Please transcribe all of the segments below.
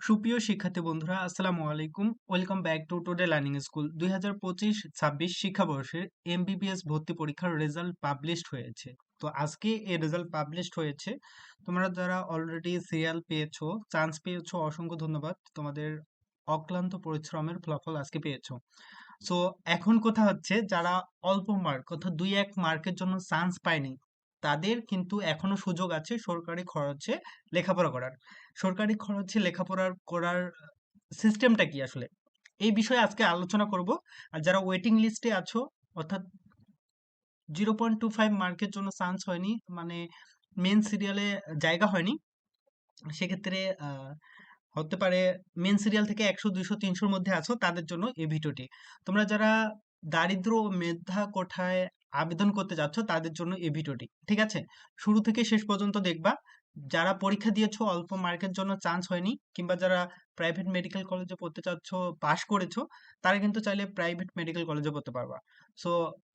সুপ্রিয় শিক্ষার্থী বন্ধুরা, আসসালামু আলাইকুম। Welcome back to today learning school দুই হাজার পঁচিশ ছাব্বিশ শিক্ষাবর্ষে এমবিবিএস ভর্তি পরীক্ষার রেজাল্ট পাবলিশড হয়েছে। তো আজকে এই রেজাল্ট পাবলিশড হয়েছে। তোমরা যারা অলরেডি সিরিয়াল পেয়েছ চান্স পেয়েছ, অসংখ্য ধন্যবাদ। তোমাদের অক্লান্ত পরিশ্রমের ফলাফল আজকে পেয়েছ। সো এখন কথা হচ্ছে যারা অল্প মার্ক অর্থাৎ দুই এক মার্কের জন্য চান্স পায়নি তাদের কিন্তু এখনও সুযোগ আছে সরকারি খরচে লেখাপড়া করার। সরকারি খরচে লেখাপড়ার করার সিস্টেমটা কি আসলে? এই বিষয়ে আজকে আলোচনা করব। আর যারা ওয়েটিং লিস্টে আছো, অর্থাৎ জিরো পয়েন্ট টু ফাইভ মার্কের জন্য চান্স হয়নি মানে মেন সিরিয়ালে জায়গা হয়নি, সেক্ষেত্রে হতে পারে মেন সিরিয়াল থেকে একশো, দুইশো, তিনশোর মধ্যে আছো, তাদের জন্য এই ভিডিওটি। তোমরা যারা দারিদ্র মেধা কোঠায় আবেদন করতে যাচ্ছ তাদের জন্য এই ভিডিওটি, ঠিক আছে? শুরু থেকে শেষ পর্যন্ত দেখবা। যারা পরীক্ষা দিয়েছ অল্প মার্কের জন্য চান্স হয়নি, কিংবা যারা প্রাইভেট মেডিকেল কলেজে পড়তে চাচ্ছ পাশ করেছ, তারা কিন্তু চাইলে প্রাইভেট মেডিকেল কলেজে পড়তে পারবা। সো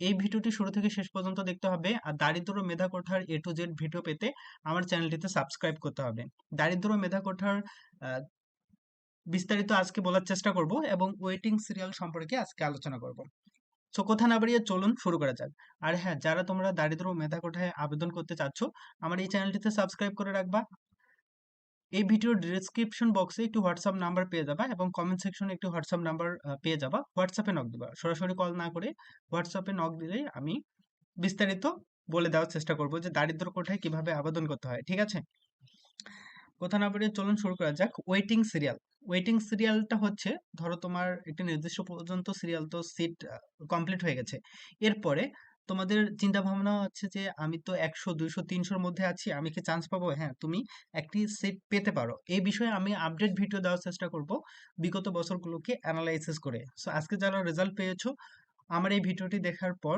এই ভিডিওটি শুরু থেকে শেষ পর্যন্ত দেখতে হবে, আর দারিদ্র মেধা কোঠার এ টু জেড ভিডিও পেতে আমার চ্যানেলটিতে সাবস্ক্রাইব করতে হবে। দারিদ্র মেধা কোঠার বিস্তারিত আজকে বলার চেষ্টা করব এবং ওয়েটিং সিরিয়াল সম্পর্কে আজকে আলোচনা করব। সো কথা না বাড়িয়ে চলুন শুরু করা যাক। আর হ্যাঁ যারা তোমরা দারিদ্র মেধা কোঠায় আবেদন করতে চাচ্ছ, আমার এই চ্যানেলটিতে সাবস্ক্রাইব করে রাখবা। এই ভিডিওর ডিসক্রিপশন বক্সে একটি হোয়াটসঅ্যাপ নাম্বার পেয়ে যাবা এবং কমেন্ট সেকশনে একটি হোয়াটসঅ্যাপ নাম্বার পেয়ে যাবা। হোয়াটসঅ্যাপে নক দিবা। সরাসরি কল না করে হোয়াটসঅ্যাপে নক দিলে আমি বিস্তারিত বলে দেওয়ার চেষ্টা করব যে দারিদ্র কোঠায় কীভাবে আবেদন করতে হয়, ঠিক আছে? কথা না বাড়িয়ে চলুন শুরু করা যাক। ওয়েটিং সিরিয়াল ওয়েটিং সিরিয়ালটা হচ্ছে, ধরো তোমার একটি নির্দিষ্ট পর্যন্ত সিরিয়াল তো সিট কমপ্লিট হয়ে গেছে। এরপরে তোমাদের চিন্তা ভাবনা হচ্ছে যে, আমি তো একশো, দুইশো, তিনশোর মধ্যে আছি, আমি কি চান্স পাবো? হ্যাঁ তুমি একটি সিট পেতে পারো। এই বিষয়ে আমি আপডেট ভিডিও দেওয়ার চেষ্টা করব বিগত বছরগুলোকে অ্যানালাইসিস করে। সো আজকে যারা রেজাল্ট পেয়েছ, আমার এই ভিডিওটি দেখার পর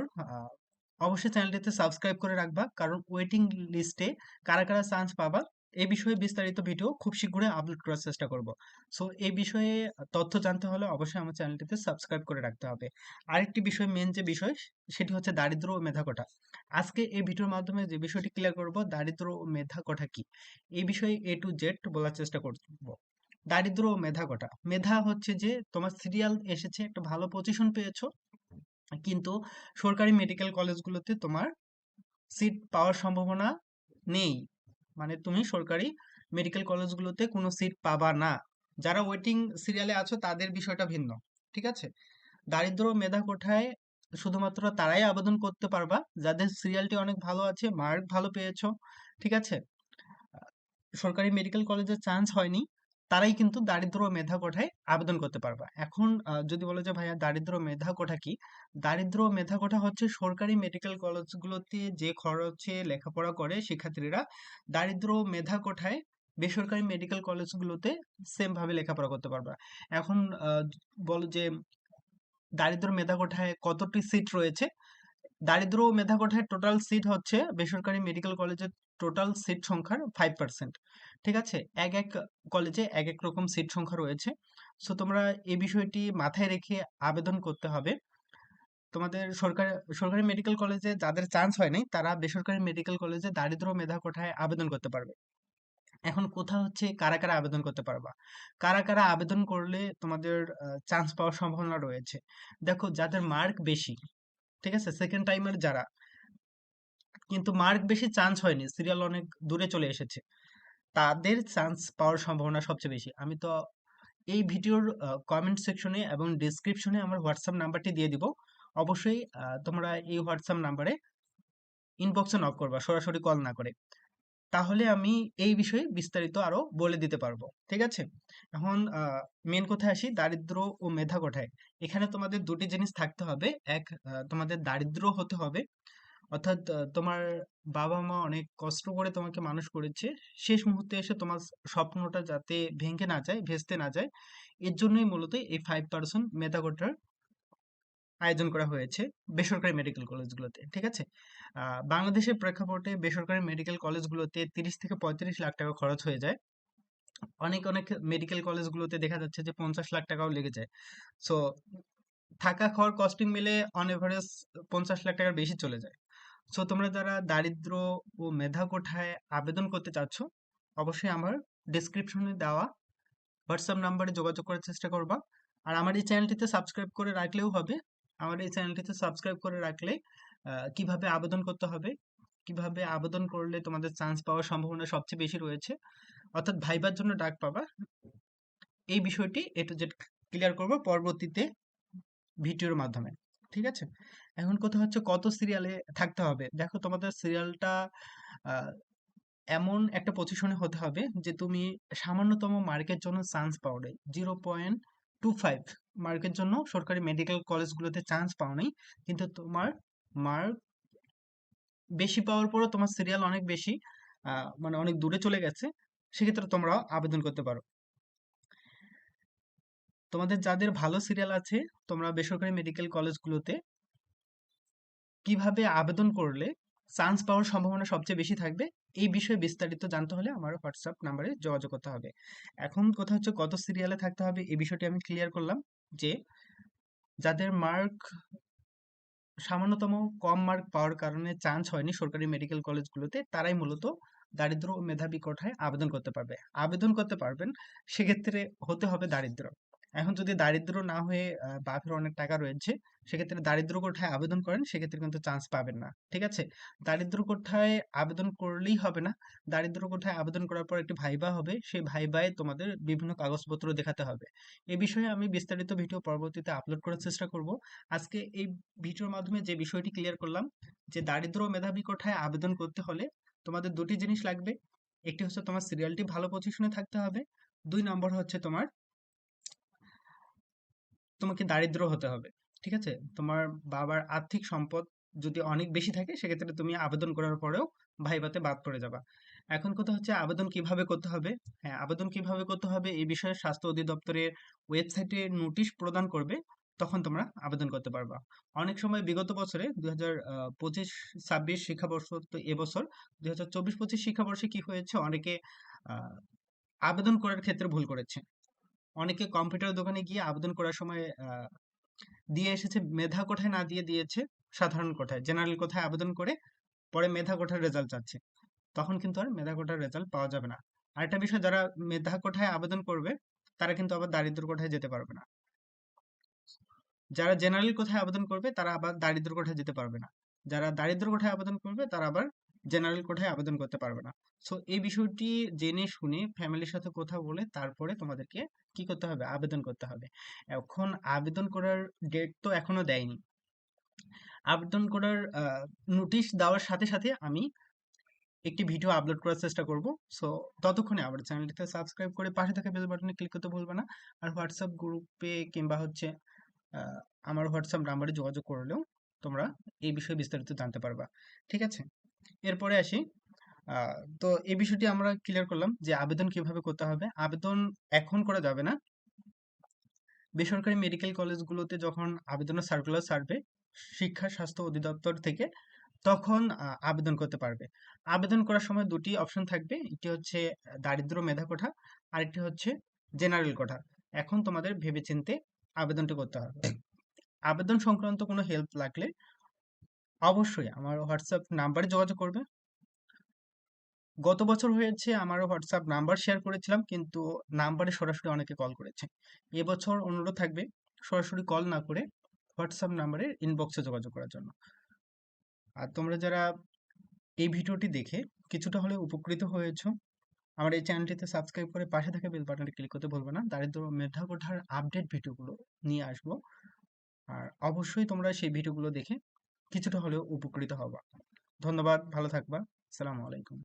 অবশ্যই চ্যানেলটিতে সাবস্ক্রাইব করে রাখবা। কারণ ওয়েটিং লিস্টে কারা কারা চান্স পাবা এই বিষয়ে বিস্তারিত ভিডিও খুব শীঘ্রই আপলোড করার চেষ্টা করব। সো এই বিষয়ে তথ্য জানতে হলে অবশ্যই আমার চ্যানেলটিতে সাবস্ক্রাইব করে রাখতে হবে। আরেকটি বিষয় মেন যে বিষয়, সেটি হচ্ছে দারিদ্র ও মেধা কোঠা আজকে এই ভিডিওর মাধ্যমে যে বিষয়টি ক্লিয়ার করব, দারিদ্র ও মেধা কোঠা কি? এই বিষয়ে এ টু জেড বলার চেষ্টা করব। দারিদ্র ও মেধা কোঠা মেধা হচ্ছে যে, তোমার সিরিয়াল এসেছে, একটা ভালো পজিশন পেয়েছ, কিন্তু সরকারি মেডিকেল কলেজগুলোতে তোমার সিট পাওয়ার সম্ভাবনা নেই। মানে তুমি সরকারি মেডিকেল কলেজগুলোতে কোনো সিট পাবা না। যারা ওয়েটিং সিরিয়ালে আছো, তাদের বিষয়টা ভিন্ন, ঠিক আছে? দারিদ্র মেধা কোঠায় শুধুমাত্র তারাই আবেদন করতে পারবা, যাদের সিরিয়ালটি অনেক ভালো আছে মার্ক ভালো পেয়েছ, ঠিক আছে? সরকারি মেডিকেল কলেজে চান্স হয়নি। তারাই কিন্তু দারিদ্র মেধা কোঠায় আবেদন করতে পারবা। এখন যদি বলো যে ভাইয়া দারিদ্র মেধা কোঠা কি? দারিদ্র মেধা কোঠা হচ্ছে সরকারি মেডিকেল কলেজগুলোতে যে খরচে লেখাপড়া করে শিক্ষার্থীরা, দারিদ্র মেধা কোঠায় বেসরকারি মেডিকেল কলেজগুলোতে সেম ভাবে লেখাপড়া করতে পারবা। এখন বলো যে দারিদ্র মেধা কোঠায় কতটি সিট রয়েছে? দারিদ্র ও মেধা কোঠায় টোটাল সিট হচ্ছে বেসরকারি মেডিকেল কলেজের টোটাল সিট সংখ্যার ফাইভ পার্সেন্ট ঠিক আছে? এক এক কলেজে এক এক রকম সিট সংখ্যা রয়েছে। সো তোমরা এই বিষয়টি মাথায় রেখে আবেদন করতে হবে। তোমাদের সরকারি সরকারি মেডিকেল কলেজে যাদের চান্স হয়নি, তারা বেসরকারি মেডিকেল কলেজে দারিদ্র মেধা কোঠায় আবেদন করতে পারবে। এখন কোথা হচ্ছে, কারা কারা আবেদন করতে পারবা? কারা কারা আবেদন করলে তোমাদের চান্স পাওয়ার সম্ভাবনা রয়েছে? দেখো, যাদের মার্ক বেশি ঠিক আছে? সেকেন্ড টাইমের যারা। কিন্তু মার্ক বেশি চান্স হয়নি। সিরিয়াল অনেক দূরে চলে এসেছে। তাদের চান্স পাওয়ার সম্ভাবনা সবচেয়ে বেশি। আমি তো এই ভিডিওর কমেন্ট সেকশনে এবং ডিসক্রিপশনে আমার হোয়াটসঅ্যাপ নাম্বারটি দিয়ে দিব। অবশ্যই তোমরা এই হোয়াটসঅ্যাপ নাম্বারে ইনবক্সে নক করবা। সরাসরি কল না করে। তাহলে আমি এই বিষয়ে বিস্তারিত আরও বলে দিতে পারব। ঠিক আছে? এখন মেন কথায় আসি, দারিদ্র ও মেধা কোঠায় এখানে তোমাদের দুটি জিনিস থাকতে হবে। এক তোমাদের দারিদ্র হতে হবে। অর্থাৎ তোমার বাবা মা অনেক কষ্ট করে তোমাকে মানুষ করেছে। শেষ মুহূর্তে এসে তোমার স্বপ্নটা যাতে ভেঙে না যায়, ভেস্তে না যায়, এর জন্যই মূলত এই ফাইভ পার্সেন্ট মেধা কোটার আয়োজন করা হয়েছে বেসরকারি মেডিকেল কলেজগুলোতে, ঠিক আছে? বাংলাদেশের প্রেক্ষাপটে বেসরকারি মেডিকেল কলেজগুলোতে তিরিশ থেকে পঁয়ত্রিশ লাখ টাকা খরচ হয়ে যায়। অনেক অনেক মেডিকেল কলেজগুলোতে দেখা যাচ্ছে যে পঞ্চাশ লাখ টাকাও লেগে যায়। সো, থাকা খাওয়ার কস্টিং মিলে অন এভারেজ পঞ্চাশ লাখ টাকার বেশি চলে যায়। সো, তোমরা যারা দারিদ্র ও মেধা কোঠায় আবেদন করতে চাচ্ছ, অবশ্যই আমার ডেসক্রিপশনে দেওয়া হোয়াটসঅ্যাপ নাম্বারে যোগাযোগ করার চেষ্টা করবা। আর আমার এই চ্যানেলটিতে সাবস্ক্রাইব করে রাখলেও হবে। আমার এই চ্যানেলটিতে সাবস্ক্রাইব করে রাখলে কীভাবে আবেদন করতে হবে, কীভাবে আবেদন করলে তোমাদের চান্স পাওয়ার সম্ভাবনা সবচেয়ে বেশি রয়েছে, অর্থাৎ ভাইবার জন্য ডাক পাবা, এই বিষয়টি এ টু জেড ক্লিয়ার করব পরবর্তীতে ভিডিওর মাধ্যমে, ঠিক আছে? এখন কথা হচ্ছে কত সিরিয়ালে থাকতে হবে? দেখো তোমাদের সিরিয়ালটা এমন একটা পজিশনে হতে হবে যে তুমি সামান্যতম মার্কের জন্য চান্স পাও নাই জিরো পয়েন্ট টু ফাইভ মার্কের জন্য সরকারি মেডিকেল কলেজগুলোতে চান্স পাও নাই। কিন্তু তোমার মার্ক বেশি পাওয়ার পরও তোমার সিরিয়াল অনেক বেশি মানে অনেক দূরে চলে গেছে। সেক্ষেত্রে তোমরা আবেদন করতে পারো। তোমাদের যাদের ভালো সিরিয়াল আছে, তোমরা বেসরকারি মেডিকেল কলেজগুলোতে কীভাবে আবেদন করলে চান্স পাওয়ার সম্ভাবনা সবচেয়ে বেশি থাকবে? এই বিষয়ে বিস্তারিত জানতে হলে আমার হোয়াটসঅ্যাপ নাম্বারে যোগাযোগ করতে হবে। এখন কথা হচ্ছে কত সিরিয়ালে থাকতে হবে এই বিষয়টি আমি ক্লিয়ার করলাম যে যাদের মার্ক সামান্যতম কম মার্ক পাওয়ার কারণে চান্স হয়নি সরকারি মেডিকেল কলেজগুলোতে তারাই মূলত দারিদ্র ও মেধাবী কোঠায় আবেদন করতে পারবে। আবেদন করতে পারবেন, সেক্ষেত্রে হতে হবে দারিদ্র। এখন যদি দারিদ্র না হয়ে বাপের অনেক টাকা রয়েছে, সেক্ষেত্রে দারিদ্র কোঠায় আবেদন করেন, সেক্ষেত্রে কিন্তু চান্স পাবেন না, ঠিক আছে? দারিদ্র কোঠায় আবেদন করলেই হবে না দারিদ্র কোঠায় আবেদন করার পর একটি ভাইবা হবে, সেই ভাইবায় তোমাদের বিভিন্ন কাগজপত্র দেখাতে হবে। এ বিষয়ে আমি বিস্তারিত ভিডিও পরবর্তীতে আপলোড করার চেষ্টা করব। আজকে এই ভিডিওর মাধ্যমে যে বিষয়টি ক্লিয়ার করলাম, যে দারিদ্র মেধাবী কোঠায় আবেদন করতে হলে তোমাদের দুটি জিনিস লাগবে। একটি হচ্ছে তোমার সিরিয়ালটি ভালো পজিশনে থাকতে হবে, দুই নম্বর হচ্ছে তোমার তোমাকে দারিদ্র হতে হবে, ঠিক আছে? তোমার বাবার আর্থিক সম্পদ যদি অনেক বেশি থাকে, সেক্ষেত্রে তুমি আবেদন করার পরেও ভাইভাতে বাদ পড়ে যাবা। এখন কথা হচ্ছে আবেদন কীভাবে করতে হবে? হ্যাঁ আবেদন কীভাবে করতে হবে? এই বিষয়ে স্বাস্থ্য অধিদপ্তরের ওয়েবসাইটে নোটিশ প্রদান করবে, তখন তোমরা আবেদন করতে পারবা। অনেক সময় বিগত বছরে দুই হাজার পঁচিশ, ছাব্বিশ শিক্ষাবর্ষ, তো এবছর দুই হাজার চব্বিশ, পঁচিশ শিক্ষাবর্ষে কি হয়েছে? অনেকে আবেদন করার ক্ষেত্রে ভুল করেছে। অনেকে কম্পিউটার দোকানে গিয়ে আবেদন করার সময় দিয়ে এসেছে, মেধা কোঠায় না দিয়ে দিয়েছে সাধারণ কোঠায়। জেনারেল কোঠায় আবেদন করে পরে মেধা কোঠার রেজাল্ট চাচ্ছে। তখন কিন্তু আর মেধা কোঠার রেজাল্ট পাওয়া যাবে না। আরেকটা বিষয়, যারা মেধা কোঠায় আবেদন করবে, তারা কিন্তু আবার দারিদ্র কোঠায় যেতে পারবে না। যারা জেনারেল কোঠায় আবেদন করবে, তারা আবার দারিদ্র কোঠায় যেতে পারবে না। যারা দারিদ্র কোঠায় আবেদন করবে, তারা আবার জেনারেল কোঠায় আবেদন করতে পারবে না। সো এই বিষয়টি জেনে শুনে ফ্যামিলির সাথে কথা বলে তারপরে তোমাদেরকে কি করতে হবে? আবেদন করতে হবে। এখন আবেদন করার ডেট তো এখনও দেয়নি। আবেদন করার নোটিশ দেওয়ার সাথে সাথে আমি একটি ভিডিও আপলোড করার চেষ্টা করব। সো ততক্ষণে আমার চ্যানেলটিতে সাবস্ক্রাইব করে পাশে থাকা বেল বাটনে ক্লিক করতে ভুলবে না। আর হোয়াটসঅ্যাপ গ্রুপে কিংবা হচ্ছে আমার হোয়াটসঅ্যাপ নাম্বারে যোগাযোগ করলেও তোমরা এই বিষয়ে বিস্তারিত জানতে পারবা। ঠিক আছে? এরপরে আসি। তো এই বিষয়টি আমরা ক্লিয়ার করলাম যে আবেদন কীভাবে করতে হবে। আবেদন এখন করা যাবে না। বেসরকারি মেডিকেল কলেজগুলোতে যখন আবেদনের সার্কুলার ছাড়বে শিক্ষা স্বাস্থ্য অধিদপ্তর থেকে তখন আবেদন করতে পারবে। আবেদন করার সময় দুটি অপশন থাকবে। একটি হচ্ছে দারিদ্র মেধা কোঠা আরেকটি হচ্ছে জেনারেল কোঠা। এখন তোমাদের ভেবেচিন্তে আবেদনটি করতে হবে। আবেদন সংক্রান্ত কোনো হেল্প লাগলে অবশ্যই আমার হোয়াটসঅ্যাপ নাম্বারে যোগাযোগ করবে। গত বছর হয়েছে আমার হোয়াটসঅ্যাপ নাম্বার শেয়ার করেছিলাম, কিন্তু নাম্বারে সরাসরি অনেকে কল করেছে। এবছর অনুরোধ থাকবে সরাসরি কল না করে হোয়াটসঅ্যাপ নাম্বারে ইনবক্সে যোগাযোগ করার জন্য। আর তোমরা যারা এই ভিডিওটি দেখে কিছুটা হলে উপকৃত হয়েছো, আমার এই চ্যানেলটিতে সাবস্ক্রাইব করে পাশে থাকা বেল বাটনটি ক্লিক করতে ভুলবে না। দারিদ্র মেধা কোঠার আপডেট ভিডিওগুলো নিয়ে আসব। আর অবশ্যই তোমরা সেই ভিডিওগুলো দেখে কিছুটা হলেও উপকৃত হবা ধন্যবাদ ভালো থাকবা। সালামু আলাইকুম।